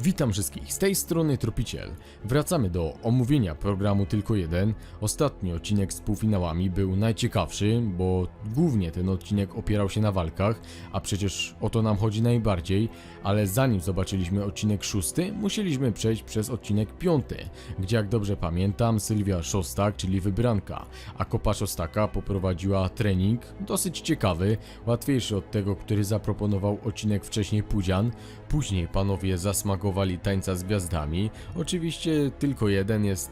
Witam wszystkich, z tej strony Tropiciel. Wracamy do omówienia programu Tylko Jeden. Ostatni odcinek z półfinałami był najciekawszy, bo głównie ten odcinek opierał się na walkach, a przecież o to nam chodzi najbardziej, ale zanim zobaczyliśmy odcinek szósty, musieliśmy przejść przez odcinek piąty, gdzie jak dobrze pamiętam Sylwia Szostak, czyli wybranka, a Kopa Szostaka poprowadziła trening dosyć ciekawy, łatwiejszy od tego, który zaproponował odcinek wcześniej Pudzian. Później panowie zasmakowali tańca z gwiazdami. Oczywiście tylko jeden jest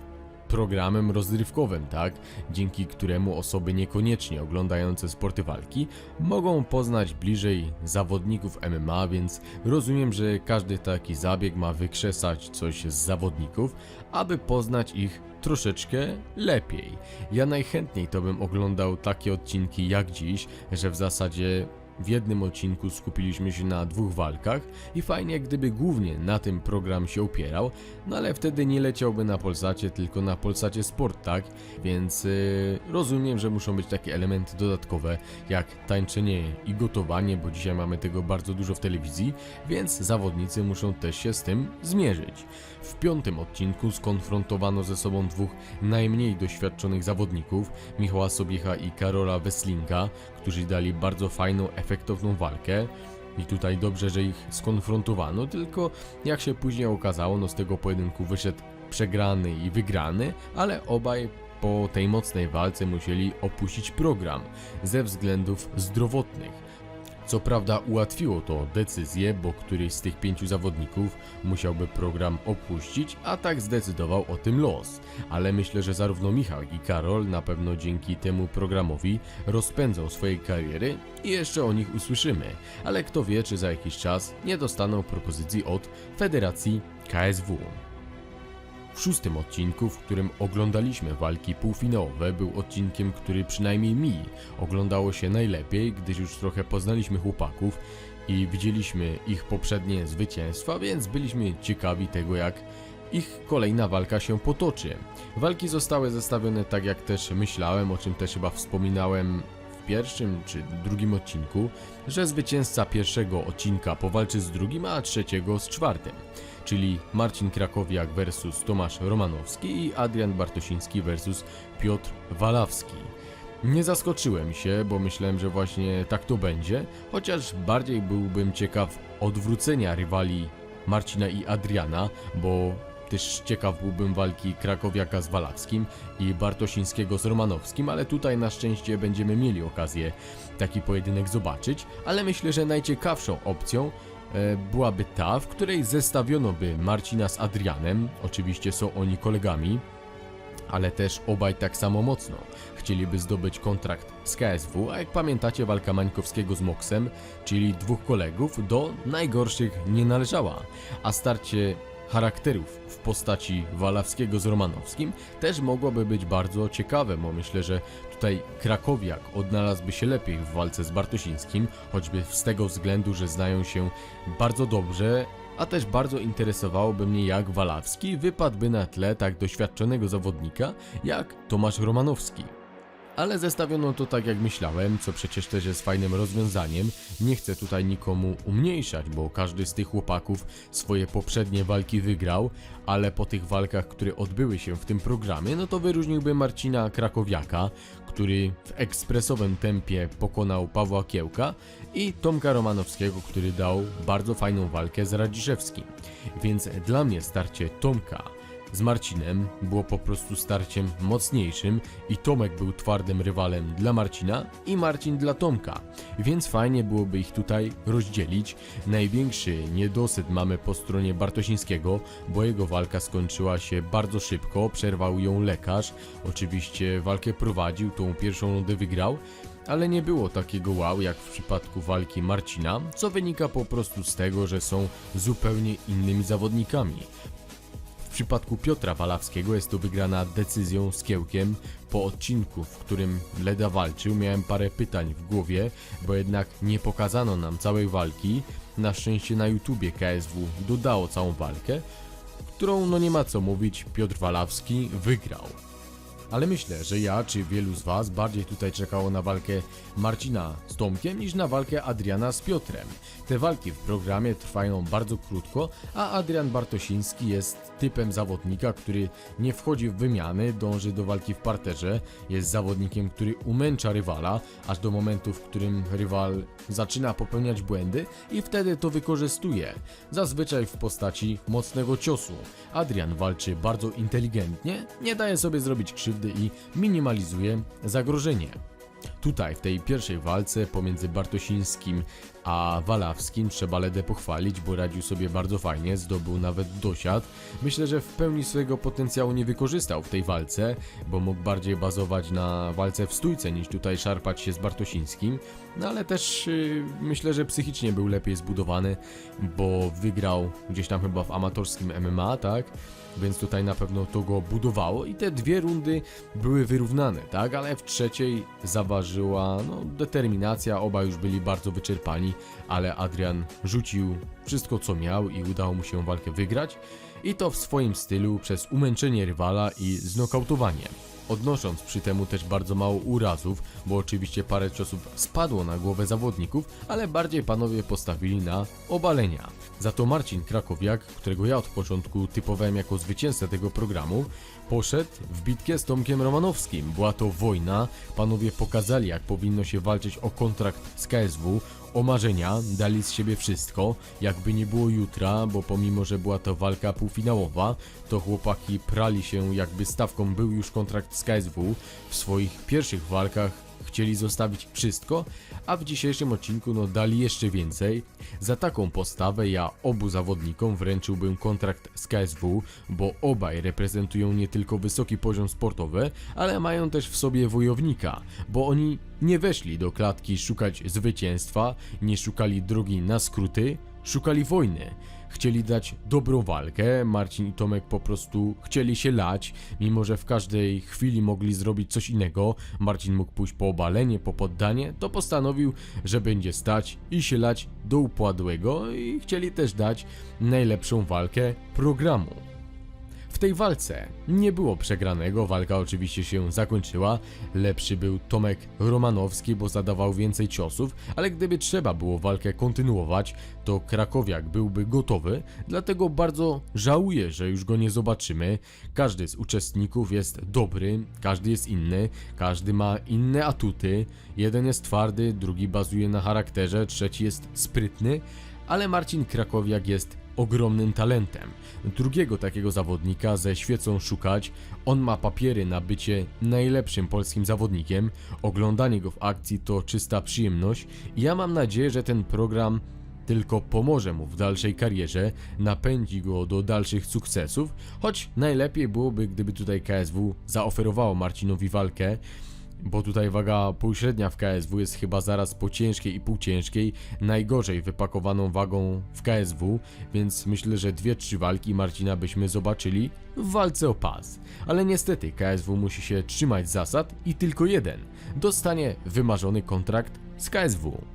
programem rozrywkowym, tak? Dzięki któremu osoby niekoniecznie oglądające sporty walki mogą poznać bliżej zawodników MMA, więc rozumiem, że każdy taki zabieg ma wykrzesać coś z zawodników, aby poznać ich troszeczkę lepiej. Ja najchętniej to bym oglądał takie odcinki jak dziś, że w zasadzie w jednym odcinku skupiliśmy się na dwóch walkach i fajnie gdyby głównie na tym program się opierał, no ale wtedy nie leciałby na Polsacie, tylko na Polsacie Sport, tak? Więc yy, rozumiem, że muszą być takie elementy dodatkowe jak tańczenie i gotowanie, bo dzisiaj mamy tego bardzo dużo w telewizji, więc zawodnicy muszą też się z tym zmierzyć. W piątym odcinku skonfrontowano ze sobą dwóch najmniej doświadczonych zawodników, Michała Sobiecha i Karola Weslinga, którzy dali bardzo fajną, efektowną walkę. I tutaj dobrze, że ich skonfrontowano, tylko jak się później okazało, no z tego pojedynku wyszedł przegrany i wygrany, ale obaj po tej mocnej walce musieli opuścić program ze względów zdrowotnych. Co prawda ułatwiło to decyzję, bo któryś z tych pięciu zawodników musiałby program opuścić, a tak zdecydował o tym los. Ale myślę, że zarówno Michał, i Karol na pewno dzięki temu programowi rozpędzą swoje kariery i jeszcze o nich usłyszymy. Ale kto wie, czy za jakiś czas nie dostaną propozycji od Federacji KSW. W szóstym odcinku, w którym oglądaliśmy walki półfinałowe, był odcinkiem, który przynajmniej mi oglądało się najlepiej, gdyż już trochę poznaliśmy chłopaków i widzieliśmy ich poprzednie zwycięstwa, więc byliśmy ciekawi tego, jak ich kolejna walka się potoczy. Walki zostały zestawione tak, jak też myślałem, o czym też chyba wspominałem pierwszym czy drugim odcinku, że zwycięzca pierwszego odcinka powalczy z drugim, a trzeciego z czwartym czyli Marcin Krakowiak versus Tomasz Romanowski i Adrian Bartosiński versus Piotr Walawski. Nie zaskoczyłem się, bo myślałem, że właśnie tak to będzie, chociaż bardziej byłbym ciekaw odwrócenia rywali Marcina i Adriana, bo też ciekaw byłbym walki Krakowiaka z Walawskim i Bartosińskiego z Romanowskim, ale tutaj na szczęście będziemy mieli okazję taki pojedynek zobaczyć, ale myślę, że najciekawszą opcją e, byłaby ta, w której zestawiono by Marcina z Adrianem, oczywiście są oni kolegami, ale też obaj tak samo mocno. Chcieliby zdobyć kontrakt z KSW, a jak pamiętacie walka Mańkowskiego z Moksem, czyli dwóch kolegów, do najgorszych nie należała, a starcie charakterów w postaci Walawskiego z Romanowskim też mogłoby być bardzo ciekawe, bo myślę, że tutaj Krakowiak odnalazłby się lepiej w walce z Bartosińskim, choćby z tego względu, że znają się bardzo dobrze, a też bardzo interesowałoby mnie jak Walawski wypadłby na tle tak doświadczonego zawodnika jak Tomasz Romanowski. Ale zestawiono to tak jak myślałem, co przecież też jest fajnym rozwiązaniem. Nie chcę tutaj nikomu umniejszać, bo każdy z tych chłopaków swoje poprzednie walki wygrał, ale po tych walkach, które odbyły się w tym programie, no to wyróżniłbym Marcina Krakowiaka, który w ekspresowym tempie pokonał Pawła Kiełka i Tomka Romanowskiego, który dał bardzo fajną walkę z Radziszewskim. Więc dla mnie starcie Tomka z Marcinem było po prostu starciem mocniejszym i Tomek był twardym rywalem dla Marcina i Marcin dla Tomka, więc fajnie byłoby ich tutaj rozdzielić. Największy niedosyt mamy po stronie Bartosińskiego, bo jego walka skończyła się bardzo szybko, przerwał ją lekarz, oczywiście walkę prowadził, tą pierwszą rundę wygrał, ale nie było takiego wow jak w przypadku walki Marcina, co wynika po prostu z tego, że są zupełnie innymi zawodnikami. Przypadku Piotra Walawskiego jest to wygrana decyzją z kiełkiem. Po odcinku, w którym Leda walczył, miałem parę pytań w głowie, bo jednak nie pokazano nam całej walki. Na szczęście na YouTubie KSW dodało całą walkę, którą no nie ma co mówić, Piotr Walawski wygrał. Ale myślę, że ja czy wielu z Was bardziej tutaj czekało na walkę Marcina z Tomkiem niż na walkę Adriana z Piotrem. Te walki w programie trwają bardzo krótko, a Adrian Bartosiński jest typem zawodnika, który nie wchodzi w wymiany, dąży do walki w parterze, jest zawodnikiem, który umęcza rywala, aż do momentu, w którym rywal zaczyna popełniać błędy i wtedy to wykorzystuje, zazwyczaj w postaci mocnego ciosu. Adrian walczy bardzo inteligentnie, nie daje sobie zrobić krzywdy i minimalizuje zagrożenie. Tutaj w tej pierwszej walce pomiędzy Bartosińskim a Walawskim trzeba Ledę pochwalić, bo radził sobie bardzo fajnie, zdobył nawet dosiad. Myślę, że w pełni swojego potencjału nie wykorzystał w tej walce, bo mógł bardziej bazować na walce w stójce niż tutaj szarpać się z Bartosińskim. No ale też yy, myślę, że psychicznie był lepiej zbudowany, bo wygrał gdzieś tam chyba w amatorskim MMA, tak? Więc tutaj na pewno to go budowało i te dwie rundy były wyrównane, tak? Ale w trzeciej zaważyła no, determinacja, oba już byli bardzo wyczerpani, ale Adrian rzucił wszystko co miał i udało mu się walkę wygrać i to w swoim stylu przez umęczenie rywala i znokautowanie. Odnosząc przy temu też bardzo mało urazów, bo oczywiście parę ciosów spadło na głowę zawodników, ale bardziej panowie postawili na obalenia. Za to Marcin Krakowiak, którego ja od początku typowałem jako zwycięzcę tego programu, poszedł w bitkę z Tomkiem Romanowskim. Była to wojna, panowie pokazali jak powinno się walczyć o kontrakt z KSW, o marzenia, dali z siebie wszystko, jakby nie było jutra, bo pomimo, że była to walka półfinałowa, to chłopaki prali się jakby stawką był już kontrakt z KSW. W swoich pierwszych walkach chcieli zostawić wszystko, a w dzisiejszym odcinku no dali jeszcze więcej. Za taką postawę ja obu zawodnikom wręczyłbym kontrakt z KSW, bo obaj reprezentują nie tylko wysoki poziom sportowy, ale mają też w sobie wojownika, bo oni nie weszli do klatki szukać zwycięstwa, nie szukali drogi na skróty, szukali wojny. Chcieli dać dobrą walkę, Marcin i Tomek po prostu chcieli się lać, mimo że w każdej chwili mogli zrobić coś innego. Marcin mógł pójść po obalenie, po poddanie, to postanowił, że będzie stać i się lać do upadłego i chcieli też dać najlepszą walkę programu. Tej walce nie było przegranego, walka oczywiście się zakończyła. Lepszy był Tomek Romanowski, bo zadawał więcej ciosów, ale gdyby trzeba było walkę kontynuować, to Krakowiak byłby gotowy, dlatego bardzo żałuję, że już go nie zobaczymy. Każdy z uczestników jest dobry, każdy jest inny, każdy ma inne atuty. Jeden jest twardy, drugi bazuje na charakterze, trzeci jest sprytny, ale Marcin Krakowiak jest ogromnym talentem. Drugiego takiego zawodnika ze świecą szukać. On ma papiery na bycie najlepszym polskim zawodnikiem. Oglądanie go w akcji to czysta przyjemność ja mam nadzieję, że ten program tylko pomoże mu w dalszej karierze, napędzi go do dalszych sukcesów, choć najlepiej byłoby, gdyby tutaj KSW zaoferowało Marcinowi walkę, bo tutaj waga półśrednia w KSW jest chyba zaraz po ciężkiej i półciężkiej, najgorzej wypakowaną wagą w KSW, więc myślę, że dwie, trzy walki Marcina byśmy zobaczyli w walce o pas. Ale niestety KSW musi się trzymać zasad i tylko jeden dostanie wymarzony kontrakt z KSW.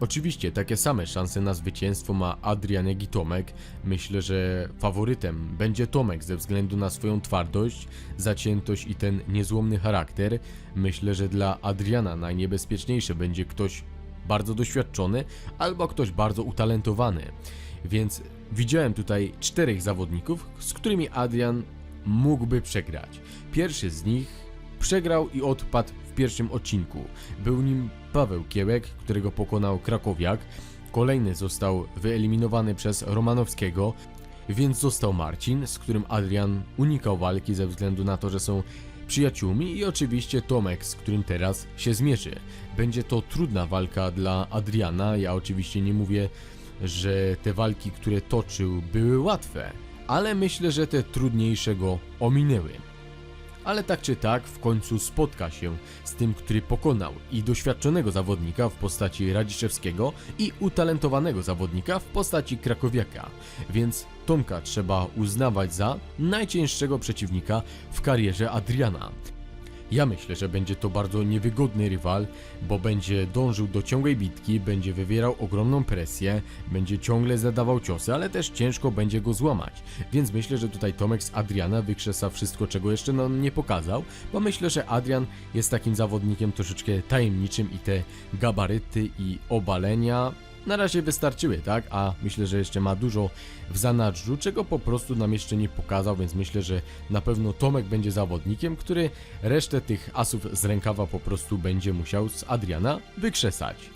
Oczywiście takie same szanse na zwycięstwo ma Adrian jak i Tomek. Myślę, że faworytem będzie Tomek ze względu na swoją twardość, zaciętość i ten niezłomny charakter. Myślę, że dla Adriana najniebezpieczniejszy będzie ktoś bardzo doświadczony albo ktoś bardzo utalentowany. Więc widziałem tutaj czterech zawodników, z którymi Adrian mógłby przegrać. Pierwszy z nich przegrał i odpadł w pierwszym odcinku. Był nim Paweł Kiełek, którego pokonał Krakowiak. Kolejny został wyeliminowany przez Romanowskiego, więc został Marcin, z którym Adrian unikał walki ze względu na to, że są przyjaciółmi i oczywiście Tomek, z którym teraz się zmierzy. Będzie to trudna walka dla Adriana, ja oczywiście nie mówię, że te walki, które toczył były łatwe, ale myślę, że te trudniejsze go ominęły ale tak czy tak w końcu spotka się z tym, który pokonał i doświadczonego zawodnika w postaci Radziszewskiego i utalentowanego zawodnika w postaci Krakowiaka, więc Tomka trzeba uznawać za najcięższego przeciwnika w karierze Adriana. Ja myślę, że będzie to bardzo niewygodny rywal, bo będzie dążył do ciągłej bitki, będzie wywierał ogromną presję, będzie ciągle zadawał ciosy, ale też ciężko będzie go złamać. Więc myślę, że tutaj Tomek z Adriana wykrzesa wszystko, czego jeszcze nam nie pokazał, bo myślę, że Adrian jest takim zawodnikiem troszeczkę tajemniczym i te gabaryty i obalenia na razie wystarczyły, tak? A myślę, że jeszcze ma dużo w zanadrzu, czego po prostu nam jeszcze nie pokazał, więc myślę, że na pewno Tomek będzie zawodnikiem, który resztę tych asów z rękawa po prostu będzie musiał z Adriana wykrzesać.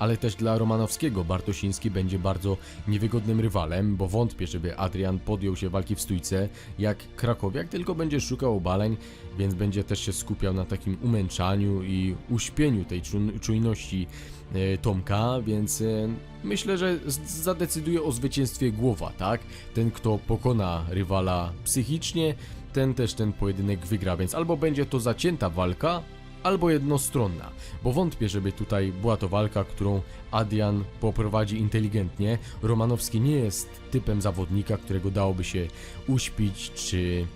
Ale też dla Romanowskiego Bartosiński będzie bardzo niewygodnym rywalem, bo wątpię, żeby Adrian podjął się walki w stójce jak Krakowiak, tylko będzie szukał obaleń, więc będzie też się skupiał na takim umęczaniu i uśpieniu tej czu- czujności e, Tomka, więc e, myślę, że zadecyduje o zwycięstwie głowa, tak? Ten, kto pokona rywala psychicznie, ten też ten pojedynek wygra, więc albo będzie to zacięta walka, albo jednostronna, bo wątpię, żeby tutaj była to walka, którą Adrian poprowadzi inteligentnie. Romanowski nie jest typem zawodnika, którego dałoby się uśpić czy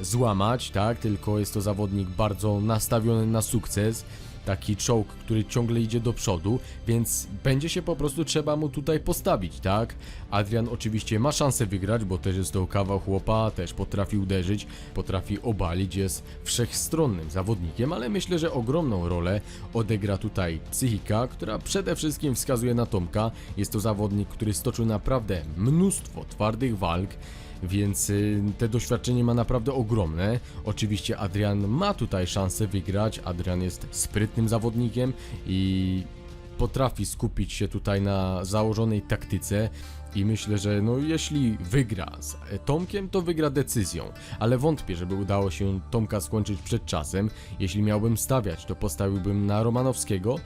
e, złamać, tak? Tylko jest to zawodnik bardzo nastawiony na sukces. Taki czołg, który ciągle idzie do przodu, więc będzie się po prostu trzeba mu tutaj postawić, tak? Adrian oczywiście ma szansę wygrać, bo też jest to kawał chłopa, też potrafi uderzyć, potrafi obalić, jest wszechstronnym zawodnikiem, ale myślę, że ogromną rolę odegra tutaj psychika, która przede wszystkim wskazuje na Tomka. Jest to zawodnik, który stoczył naprawdę mnóstwo twardych walk, więc y, te doświadczenie ma naprawdę ogromne. Oczywiście Adrian ma tutaj szansę wygrać. Adrian jest sprytnym zawodnikiem i potrafi skupić się tutaj na założonej taktyce. I myślę, że no jeśli wygra z e, Tomkiem, to wygra decyzją, ale wątpię, żeby udało się Tomka skończyć przed czasem. Jeśli miałbym stawiać, to postawiłbym na Romanowskiego,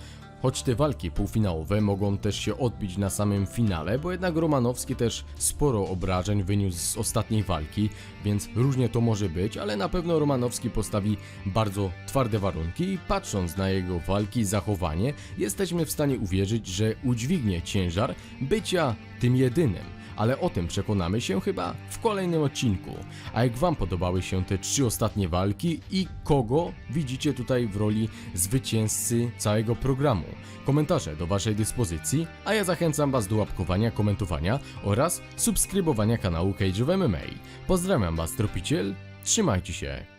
Choć te walki półfinałowe mogą też się odbić na samym finale, bo jednak Romanowski też sporo obrażeń wyniósł z ostatniej walki, więc różnie to może być, ale na pewno Romanowski postawi bardzo twarde warunki i patrząc na jego walki i zachowanie, jesteśmy w stanie uwierzyć, że udźwignie ciężar bycia tym jedynym ale o tym przekonamy się chyba w kolejnym odcinku. A jak Wam podobały się te trzy ostatnie walki i kogo widzicie tutaj w roli zwycięzcy całego programu? Komentarze do Waszej dyspozycji, a ja zachęcam Was do łapkowania, komentowania oraz subskrybowania kanału Cage of MMA. Pozdrawiam Was, Tropiciel, trzymajcie się.